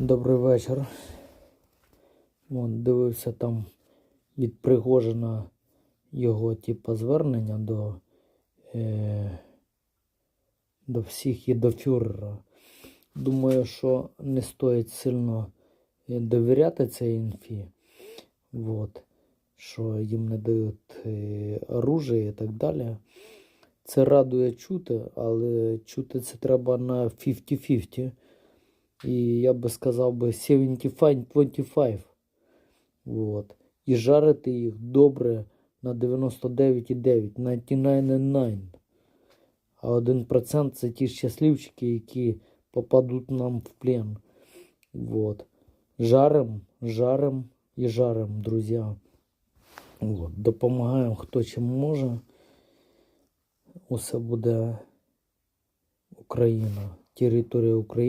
Добрий вечір. Вон, дивився там від Пригожина його типу, звернення до, е, до всіх і до фюрера. Думаю, що не стоїть сильно е, довіряти цій інфі. Вот. Що їм не дають е, оружие і так далі. Це радує чути, але чути це треба на 50-50. І я би сказав би 75-25. Вот. І жарити їх добре на 99,9, 99,9. А 1% це ті щасливчики, які попадуть нам в плен. Вот. Жарим, жарим і жарим, друзі. Вот. Допомагаємо хто чим може. Усе буде Україна, територія України.